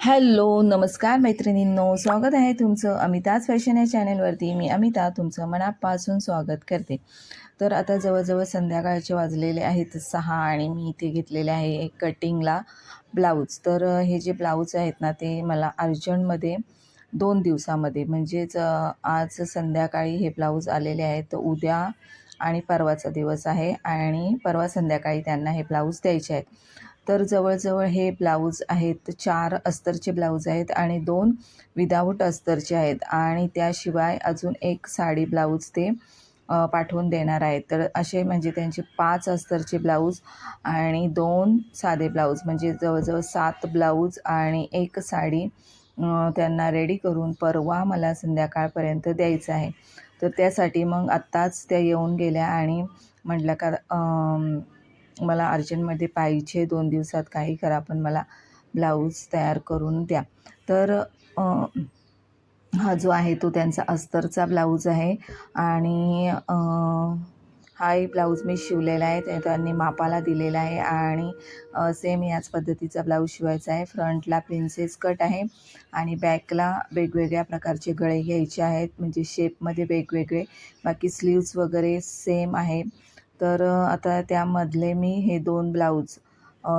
Hello नमस्कार मैत्रिणींनो. स्वागत आहे तुमचं अमिताज फॅशन या चॅनलवरती. मी अमिता तुमचं मनापासून स्वागत करते. तर आता जवळजवळ संध्याकाळचे वाजलेले आहेत सहा आणि मी इथे घेतलेले आहे एक कटिंगला ब्लाऊज. तर हे जे ब्लाऊज आहेत ना ते मला अर्जंटमध्ये दोन दिवसामध्ये म्हणजेच आज संध्याकाळी हे ब्लाऊज आलेले आहेत. तर उद्या आणि परवाचा दिवस आहे आणि परवा संध्याकाळी त्यांना हे ब्लाऊज द्यायचे आहेत. तर जवळजवळ हे ब्लाऊज आहेत चार अस्तरचे ब्लाऊज आहेत आणि दोन विदाऊट अस्तरचे आहेत. आणि त्याशिवाय अजून एक साडी ब्लाऊज ते पाठवून देणार आहेत. तर असे म्हणजे त्यांचे पाच अस्तरचे ब्लाऊज आणि दोन साधे ब्लाऊज म्हणजे जवळजवळ सात ब्लाऊज आणि एक साडी त्यांना रेडी करून परवा मला संध्याकाळपर्यंत द्यायचं आहे. तर त्यासाठी मग आत्ताच त्या येऊन गेल्या आणि म्हटलं का मला अर्जंटमध्ये पाहिजे दोन दिवसात काही करा पण मला ब्लाऊज तयार करून द्या. तर हा जो आहे तो त्यांचा अस्तरचा ब्लाऊज आहे आणि हाही ब्लाऊज मी शिवलेला आहे ते त्यांनी मापाला दिलेला आहे आणि सेम याच पद्धतीचा ब्लाऊज शिवायचा आहे. फ्रंटला प्रिन्सेस कट आहे आणि बॅकला वेगवेगळ्या प्रकारचे गळे घ्यायचे आहेत म्हणजे शेपमध्ये वेगवेगळे. बाकी स्लीव्स वगैरे सेम आहे. तर आता त्यामधले मी हे दोन ब्लाऊज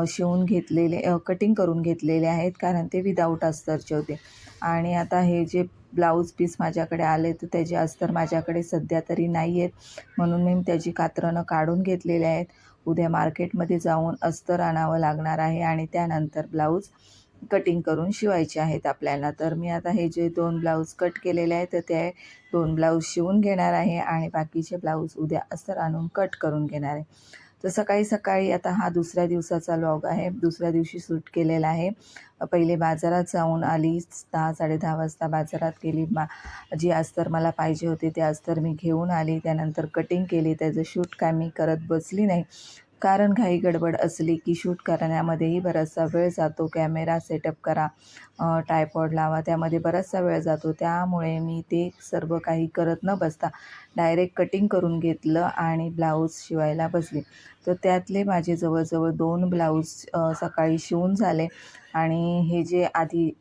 शिवून घेतलेले कटिंग करून घेतलेले आहेत कारण ते विदाऊट अस्तरचे होते. आणि आता हे जे ब्लाऊज पीस माझ्याकडे आले तर त्याचे अस्तर माझ्याकडे सध्या तरी नाही आहेत. म्हणून मी त्याची कात्रणं काढून घेतलेले आहेत. उद्या मार्केटमध्ये जाऊन अस्तर आणावं लागणार आहे आणि त्यानंतर ब्लाऊज कटिंग करून शिवायचे आहेत आपल्याला. तर मी आता हे जे दोन ब्लाऊज कट केलेले आहेत तर ते दोन ब्लाऊज शिवून घेणार आहे आणि बाकीचे ब्लाऊज उद्या अस्तर आणून कट करून घेणार आहे. तर सकाळी सकाळी आता हा दुसऱ्या दिवसाचा लॉग आहे. दुसऱ्या दिवशी सूट केलेला आहे. पहिले बाजारात जाऊन आली दहा साडेदहा वाजता बाजारात गेली. मा जी अस्तर मला पाहिजे होते ते अस्तर मी घेऊन आली. त्यानंतर कटिंग केली. त्याचं शूट काय मी करत बसली नाही. कारण घाई गडबड असली की शूट करण्यामध्येही बराचसा वेळ जातो. कॅमेरा सेटअप करा टायपॉड लावा त्यामध्ये बराचसा वेळ जातो. त्यामुळे मी ते सर्व काही करत न बसता डायरेक्ट कटिंग करून घेतलं आणि ब्लाऊज शिवायला बसले. तर त्यातले माझे जवळजवळ दोन ब्लाऊज सकाळी शिवून झाले आणि हे जे आधी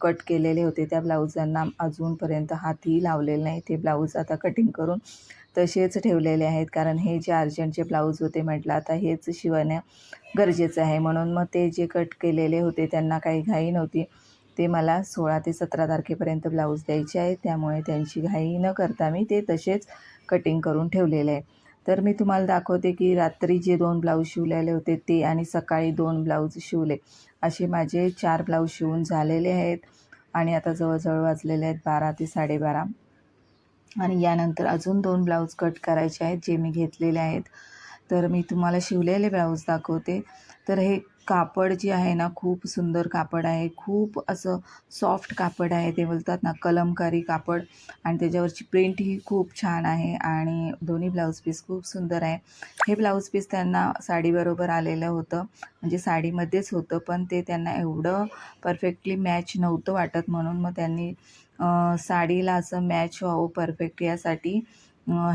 कट केलेले होते त्या ब्लाऊजांना अजूनपर्यंत हातही लावलेले नाही ते ब्लाऊज आता कटिंग करून तसेच ठेवलेले आहेत. कारण हे जे अर्जंटचे ब्लाऊज होते म्हटलं आता हेच शिवणं गरजेचं आहे. म्हणून मग ते जे कट केलेले होते त्यांना काही घाई नव्हती. ते मला सोळा ते सतरा तारखेपर्यंत ब्लाऊज द्यायचे आहे त्यामुळे त्यांची घाई न करता मी ते तसेच कटिंग करून ठेवलेले आहे. तर मी तुम्हाला दाखवते की रात्री जे दोन ब्लाऊज शिवलेले होते ते आणि सकाळी दोन ब्लाऊज शिवले. असे माझे चार ब्लाऊज शिवून झालेले आहेत आणि आता जवळजवळ वाजलेले आहेत बारा ते साडेबारा. आणि यानंतर अजून दोन ब्लाऊज कट करायचे आहेत जे मी घेतलेले आहेत. तर मी तुम्हाला शिवलेले ब्लाऊज दाखवते. तर हे कापड जे आहे ना खूप सुंदर कापड आहे. खूप असं सॉफ्ट कापड आहे. ते बोलतात ना कलमकारी कापड. आणि त्याच्यावरची प्रिंट ही खूप छान आहे. आणि दोन्ही ब्लाऊज पीस खूप सुंदर आहे. हे ब्लाऊज पीस त्यांना साडीबरोबर आलेलं होतं. म्हणजे साडीमध्येच होतं पण ते त्यांना एवढं परफेक्टली मॅच नव्हतं वाटत म्हणून मग त्यांनी साडीला असं मॅच व्हावं परफेक्ट यासाठी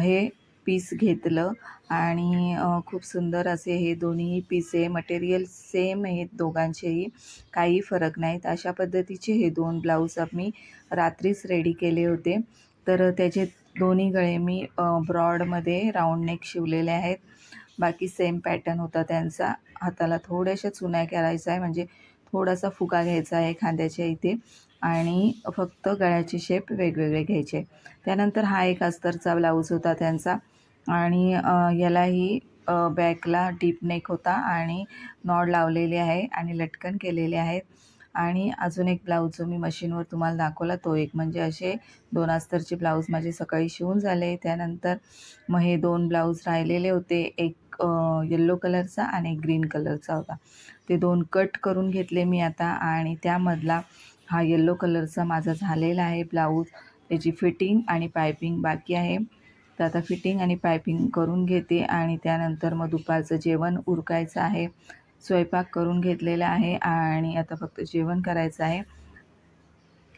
हे पीस घेतलं. आणि खूप सुंदर असे हे दोन्ही पीस आहे. मटेरियल सेम आहेत दोघांचेही. काही फरक नाहीत. अशा पद्धतीचे हे दोन ब्लाऊज मी रात्रीच रेडी केले होते. तर त्याचे दोन्ही गळे मी ब्रॉडमध्ये राऊंड नेक शिवलेले आहेत. बाकी सेम पॅटर्न होता त्यांचा. हाताला थोड्याशा चुन्या करायचा आहे म्हणजे थोडासा फुगा घ्यायचा आहे खांद्याच्या इथे. आणि फक्त गळ्याचे शेप वेगवेगळे घ्यायचे. त्यानंतर हा एक अस्तरचा ब्लाऊज होता त्यांचा. आणि यालाही बॅकला डीप नेक होता आणि नॉड लावलेले आहे आणि लटकन केलेले आहेत. आणि अजून एक ब्लाऊज जो मी मशीनवर तुम्हाला दाखवला तो एक म्हणजे असे दोन अस्तरचे ब्लाऊज माझे सकाळी शिवून झाले. त्यानंतर मग हे दोन ब्लाऊज राहिलेले होते एक येल्लो कलरचा आणि एक ग्रीन कलरचा होता. ते दोन कट करून घेतले मी आता आणि त्यामधला हा येल्लो कलरचा माझा झालेला आहे ब्लाऊज. त्याची फिटिंग आणि पायपिंग बाकी आहे. तर आता फिटिंग आणि पायपिंग करून घेते आणि त्यानंतर मग दुपारचं जेवण उरकायचं आहे. स्वयंपाक करून घेतलेला आहे आणि आता फक्त जेवण करायचं आहे.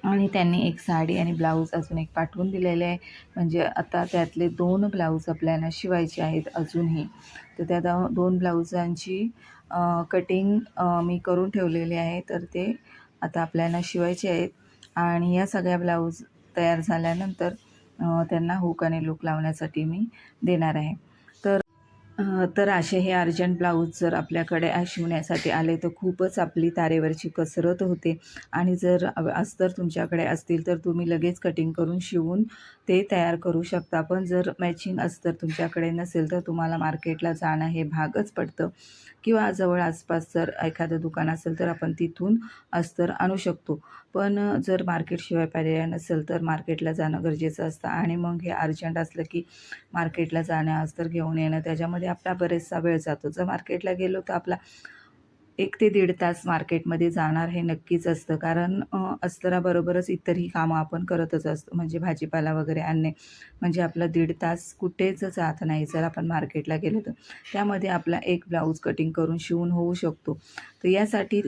आणि त्यांनी एक साडी आणि ब्लाऊज अजून एक पाठवून दिलेले आहे. म्हणजे आता त्यातले दोन ब्लाऊज आपल्याला शिवायचे आहेत अजूनही. तर त्या दोन ब्लाऊजांची कटिंग मी करून ठेवलेली आहे. तर ते आता आपल्याला शिवायचे आहेत. आणि या सगळ्या ब्लाऊज तयार झाल्यानंतर त्यांना हुक आणि लूक लावण्यासाठी मी देणार आहे. तर असे हे अर्जंट ब्लाऊज जर आपल्याकडे शिवण्यासाठी आले तर खूपच आपली तारेवरची कसरत होते. आणि जर अस्तर तुमच्याकडे असतील तर तुम्ही लगेच कटिंग करून शिवून ते तयार करू शकता. पण जर मॅचिंग अस्तर तुमच्याकडे नसेल तर तुम्हाला मार्केटला जाणं हे भागच पडतं. किंवा जवळ आसपास जर एखादं दुकान असेल तर आपण तिथून अस्तर आणू शकतो. पण जर मार्केटशिवाय पर्याय नसेल तर मार्केटला जाणं गरजेचं असतं. आणि मग हे अर्जंट असलं की मार्केटला जाणं अस्तर घेऊन येणं त्याच्यामध्ये आपला बरेचसा वेळ जातो. जर मार्केटला गेलो तर आपला एक ते दीड तास मार्केटमध्ये जाणार हे नक्कीच असतं. कारण अस्तराबरोबरच इतरही कामं आपण करतच असतो. म्हणजे भाजीपाला वगैरे आणणे म्हणजे आपला दीड तास कुठेच जात नाही जर आपण मार्केटला गेलो तर. त्यामध्ये आपला एक ब्लाऊज कटिंग करून शिवून होऊ शकतो. तर यासाठी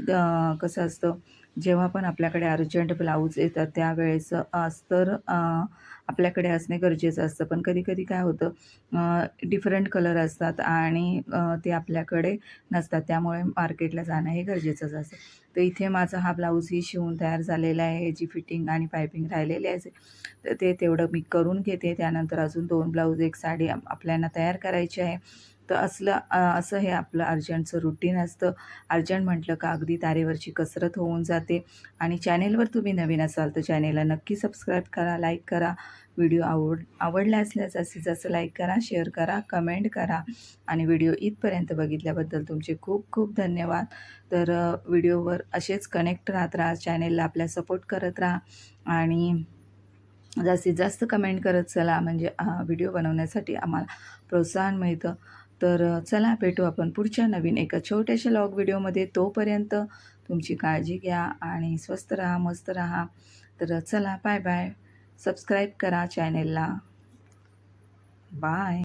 कसं असतं जेव्हा पण आपल्याकडे अर्जंट ब्लाऊज येतात त्यावेळेस अस्तर आपल्याकडे असणे गरजेचं असतं. पण कधी कधी काय होतं डिफरंट कलर असतात आणि ते आपल्याकडे नसतात. त्यामुळे मार्केटला जाणं हे गरजेचंच असतं. तर इथे माझा हा ब्लाऊजही शिवून तयार झालेला आहे ह्याची फिटिंग आणि पायपिंग राहिलेली आहे. तर ते तेवढं मी करून घेते. त्यानंतर अजून दोन ब्लाऊज एक साडी आपल्याला तयार करायची आहे. तर असलं असं हे आपलं अर्जंटचं रुटीन असतं. अर्जंट म्हटलं का अगदी तारेवरची कसरत होऊन जाते. आणि चॅनेलवर तुम्ही नवीन असाल तर चॅनेलला नक्की सबस्क्राईब करा लाईक करा. व्हिडिओ आवड आवडला असल्यास जास्तीत जास्त लाईक करा शेअर करा कमेंट करा. आणि व्हिडिओ इथपर्यंत बघितल्याबद्दल तुमचे खूप खूप धन्यवाद. तर व्हिडिओवर असेच कनेक्ट राहत राहा. चॅनेलला आपल्या सपोर्ट करत राहा. आणि जास्तीत जास्त कमेंट करत चला. म्हणजे व्हिडिओ बनवण्यासाठी आम्हाला प्रोत्साहन मिळतं. तर चला भेटू आपण पुढच्या नवीन एका छोट्याशा लॉग व्हिडिओमध्ये. तोपर्यंत तुमची काळजी घ्या आणि स्वस्त राहा मस्त राहा. तर चला बाय बाय सबस्क्राईब करा चॅनेलला. बाय.